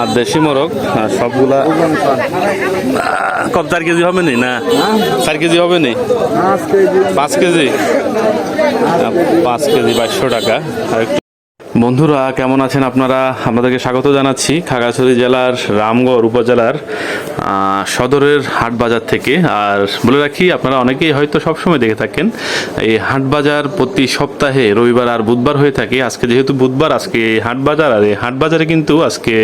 আর দেশি মোরগ সবগুলা কত চার কেজি হবে নি? না চার কেজি হবে নি? পাঁচ কেজি। পাঁচ কেজি? বাইশশো টাকা। আর বন্ধুরা, কেমন আছেন আপনারা? আপনাদেরকে স্বাগত জানাচ্ছি খাগড়াছড়ি জেলার রামগড় উপজেলার সদরের হাট বাজার থেকে। আর বলে রাখি, আপনারা অনেকেই হয়তো সবসময় দেখে থাকেন, এই হাট বাজার প্রতি সপ্তাহে রবিবার আর বুধবার হয়ে থাকে। আজকে যেহেতু বুধবার, আজকে হাট বাজার আর এই হাট বাজারে কিন্তু আজকে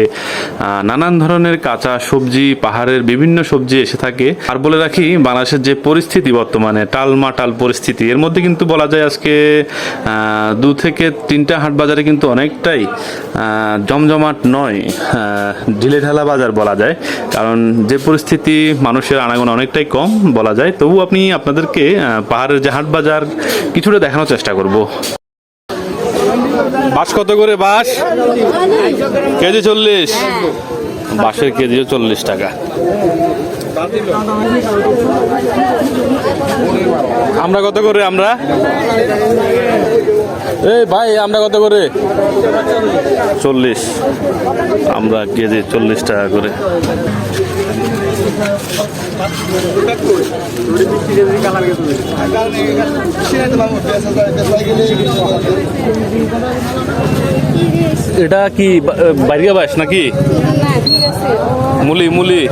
নানান ধরনের কাঁচা সবজি, পাহাড়ের বিভিন্ন সবজি এসে থাকে। আর বলে রাখি, বাংলাদেশের যে পরিস্থিতি বর্তমানে, টালমাটাল পরিস্থিতি, এর মধ্যে কিন্তু বলা যায় আজকে দু থেকে তিনটা হাট বাজারে কিন্তু অনেকটাই জমজমাট নয় ঢিলে ঢালা বাজার বলা যায়। কারণ যে পরিস্থিতি মানুষের আনাগোনা অনেকটাই কম বলা যায়। তবু আপনি আপনাদেরকে পাহাড়ের যে হাট বাজার, কিছুটা দেখানোর চেষ্টা করব। বাস কত করে বাস কেজি চল্লিশ। বাঁশের কেজিও চল্লিশ টাকা। আমরা কত করে আমরা? এই ভাই আমরা কত করে? চল্লিশ। আমরা কেজি চল্লিশ টাকা করে। এটা কি বাইরিয়া বাস নাকি? না ঠিক আছে। মুলি মুলি।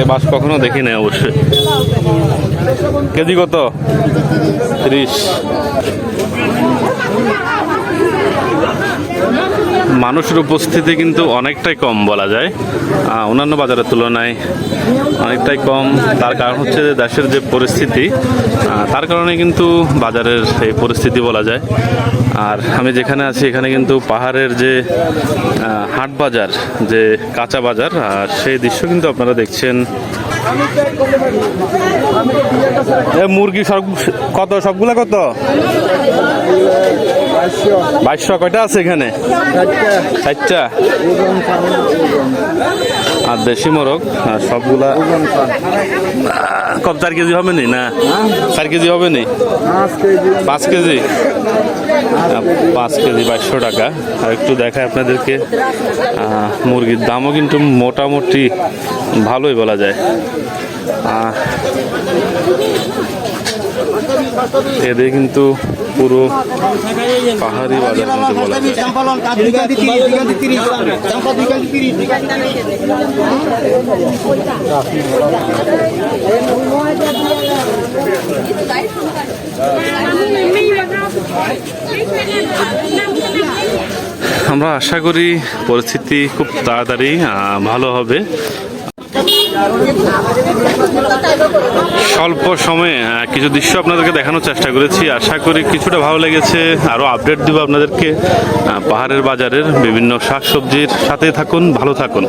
এ বাস কখনো দেখি নাই অবশ্যই। কেজি কত? ত্রিশ। Yeah. মানুষের উপস্থিতি কিন্তু অনেকটাই কম বলা যায়। অন্যান্য বাজারের তুলনায় অনেকটাই কম। তার কারণ হচ্ছে যে দেশের যে পরিস্থিতি তার কারণে কিন্তু বাজারের এই পরিস্থিতি বলা যায়। আর আমি যেখানে আছি, এখানে কিন্তু পাহাড়ের যে হাট বাজার, যে কাঁচা বাজার, আর সেই দৃশ্য কিন্তু আপনারা দেখছেন। মুরগি সব কত? সবগুলা কত? বাইশশো। কয়টা আছে এখানে? ষাটটা। আর দেশি মোরগ সবগুলা কত চার কেজি হবে নি? না। চার কেজি হবে নি? পাঁচ কেজি। পাঁচ কেজি, বাইশশো টাকা। আর একটু দেখায় আপনাদেরকে। মুরগির দামও কিন্তু মোটামুটি ভালোই বলা যায়। এদের কিন্তু পুরো পাহাড়ি বাজার কিন্তু বলা আমরা আশা করি পরিস্থিতি খুব তাড়াতাড়ি ভালো হবে। স্বল্প সময়ে কিছু দৃশ্য আপনাদেরকে দেখানোর চেষ্টা করেছি। আশা করি কিছুটা ভালো লেগেছে। আরও আপডেট দেবো আপনাদেরকে। পাহাড়ের বাজারের বিভিন্ন শাকসবজির সাথে থাকুন, ভালো থাকুন।